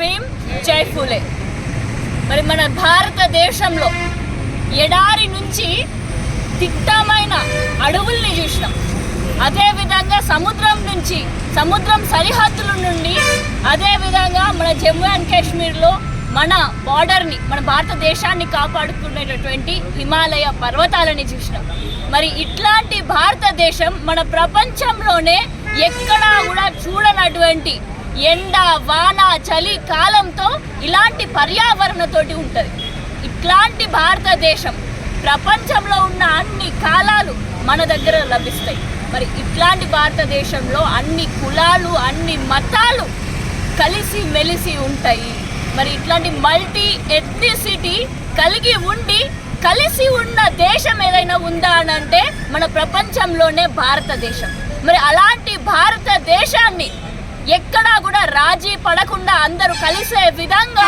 భీమ్ జై ఫూలే. మరి మన భారతదేశంలో ఎడారి నుంచి తిట్టమైన అడవుల్ని చూసినాం. అదేవిధంగా సముద్రం నుంచి సముద్రం సరిహద్దుల నుండి అదేవిధంగా మన జమ్మూ అండ్ కాశ్మీర్లో మన బార్డర్ని మన భారతదేశాన్ని కాపాడుకునేటటువంటి హిమాలయ పర్వతాలని చూసినాం. మరి ఇట్లాంటి భారతదేశం మన ప్రపంచంలోనే ఎక్కడా కూడా చూడనటువంటి ఎండ వాన చలి కాలంతో ఇలాంటి పర్యావరణతోటి ఉంటుంది. ఇట్లాంటి భారతదేశం ప్రపంచంలో ఉన్న అన్ని కాలాలు మన దగ్గర లభిస్తాయి. మరి ఇట్లాంటి భారతదేశంలో అన్ని కులాలు అన్ని మతాలు కలిసి మెలిసి ఉంటాయి. మరి ఇట్లాంటి మల్టీ ఎథ్నిసిటీ కలిగి ఉండి కలిసి ఉన్న దేశం ఏదైనా ఉందా అని అంటే మన ప్రపంచంలోనే భారతదేశం. మరి అలాంటి భారతదేశాన్ని ఎక్కడా కూడా రాజీ పడకుండా అందరూ కలిసే విధంగా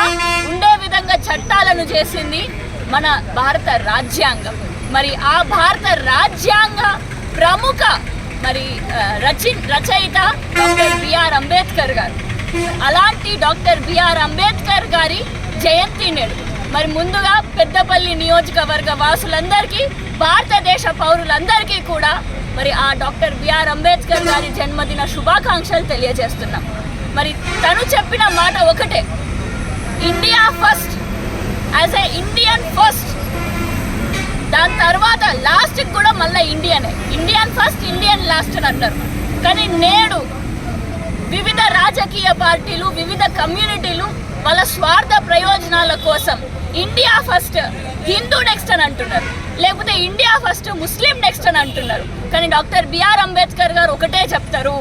ఉండే విధంగా చట్టాలను చేసింది మన భారత రాజ్యాంగం. మరి ఆ భారత రాజ్యాంగ ప్రముఖ మరి రచి రచయిత డాక్టర్ బిఆర్ అంబేద్కర్ గారు. అలాంటి డాక్టర్ బిఆర్ అంబేద్కర్ గారి జయంతి నేడు. మరి ముందుగా పెద్దపల్లి నియోజకవర్గ వాసులందరికీ భారతదేశ పౌరులందరికీ కూడా మరి ఆ డాక్టర్ బిఆర్ అంబేద్కర్ గారి జన్మదిన శుభాకాంక్షలు తెలియజేస్తున్నాం. మరి తను చెప్పిన మాట ఒకటే. India first. As a Indian first. దాని తర్వాత లాస్ట్కి కూడా మళ్ళీ ఇండియనే. ఇండియన్ ఫస్ట్ ఇండియన్ లాస్ట్ అని అన్నారు కానీ నేడు వివిధ రాజకీయ పార్టీలు వివిధ కమ్యూనిటీలు వాళ్ళ స్వార్థ ప్రయోజనాల కోసం ఇండియా ఫస్ట్ హిందూ నెక్స్ట్ అని అంటున్నారు. లేకపోతే ఇండియా ఫస్ట్ ముస్లిం నెక్స్ట్ అని అంటున్నారు. కానీ డాక్టర్ బిఆర్ అంబేద్కర్ గారు ఒకటే చెప్తారు.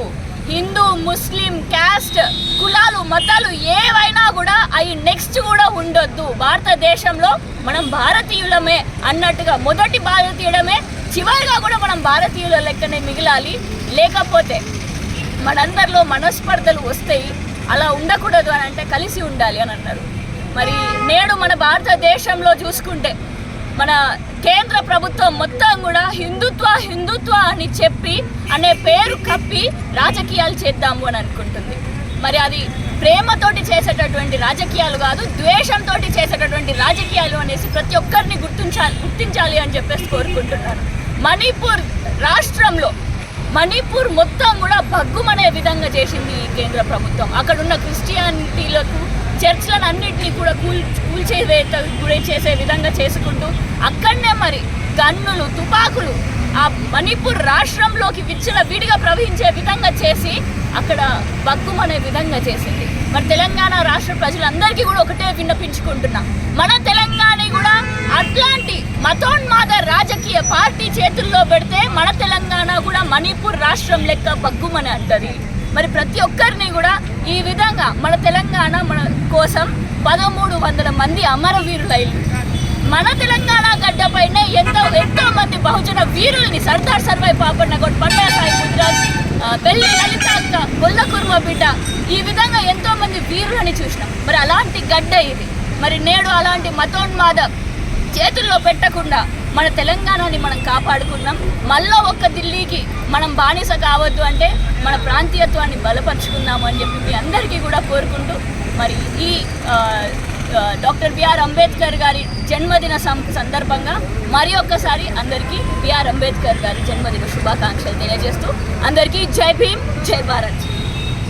హిందూ ముస్లిం క్యాస్ట్ కులాలు మతాలు ఏవైనా కూడా అవి నెక్స్ట్ కూడా ఉండొద్దు. భారతదేశంలో మనం భారతీయులమే అన్నట్టుగా మొదటి భారతీయుడమే చివరిగా కూడా మనం భారతీయుల లెక్కనే మిగిలాలి. లేకపోతే మనందరిలో మనస్పర్ధలు వస్తాయి. అలా ఉండకూడదు అని అంటే కలిసి ఉండాలి అని అన్నారు. మరి నేడు మన భారతదేశంలో చూసుకుంటే మన కేంద్ర ప్రభుత్వం మొత్తం కూడా హిందుత్వ హిందుత్వ అని చెప్పి అనే పేరు కప్పి రాజకీయాలు చేద్దాము అని అనుకుంటుంది. మరి అది ప్రేమతోటి చేసేటటువంటి రాజకీయాలు కాదు ద్వేషంతో చేసేటటువంటి రాజకీయాలు అనేసి ప్రతి ఒక్కరిని గుర్తించాలి గుర్తించాలి అని చెప్పేసి కోరుకుంటున్నాను. మణిపూర్ రాష్ట్రంలో మణిపూర్ మొత్తం కూడా భగ్గుమనే విధంగా చేసింది ఈ కేంద్ర ప్రభుత్వం. అక్కడ ఉన్న క్రిస్టియానిటీలకు చర్చ్లను అన్నింటినీ కూడా కూల్ కూల్చేవేత గురి చేసే విధంగా చేసుకుంటూ అక్కడనే మరి గన్నులు తుపాకులు ఆ మణిపూర్ రాష్ట్రంలోకి విచ్చల విడిగా ప్రవహించే విధంగా చేసి అక్కడ బగ్గుమనే విధంగా చేసింది. మరి తెలంగాణ రాష్ట్ర ప్రజలందరికీ కూడా ఒకటే విన్నపించుకుంటున్నా. మన తెలంగాణ కూడా అట్లాంటి మతోన్మాద రాజకీయ పార్టీ చేతుల్లో పెడితే మన తెలంగాణ కూడా మణిపూర్ రాష్ట్రం లెక్క బగ్గుమని అంటది. మరి ప్రతి ఒక్కరిని కూడా ఈ విధంగా మన తెలంగాణ మన కోసం పదమూడు వందల మంది అమరవీరులైలు మన తెలంగాణ గడ్డపైనే ఎంతో ఎంతో మంది బహుజన వీరుల్ని సర్దార్ సర్వై పాపన్న గొడ్ పట్టాసాయి ముద్రాజ్ పెళ్ళి లలిత అక్క గొల్లకుర్మ బిడ్డ ఈ విధంగా ఎంతో మంది వీరులని చూసినాం. మరి అలాంటి గడ్డ ఇది. మరి నేడు అలాంటి మతోన్మాద చేతుల్లో పెట్టకుండా మన తెలంగాణని మనం కాపాడుకున్నాం మళ్ళీ ఒక్క ఢిల్లీకి మనం బానిస కావద్దు అంటే మన ప్రాంతీయత్వాన్ని బలపరుచుకుందాము అని చెప్పి మీ అందరికీ కూడా కోరుకుంటూ మరి ఈ డాక్టర్ బిఆర్ అంబేద్కర్ గారి జన్మదిన సం- సందర్భంగా మరి ఒక్కసారి అందరికీ బిఆర్ అంబేద్కర్ గారి జన్మదిన శుభాకాంక్షలు తెలియజేస్తూ అందరికీ జై భీమ్ జై భారత్.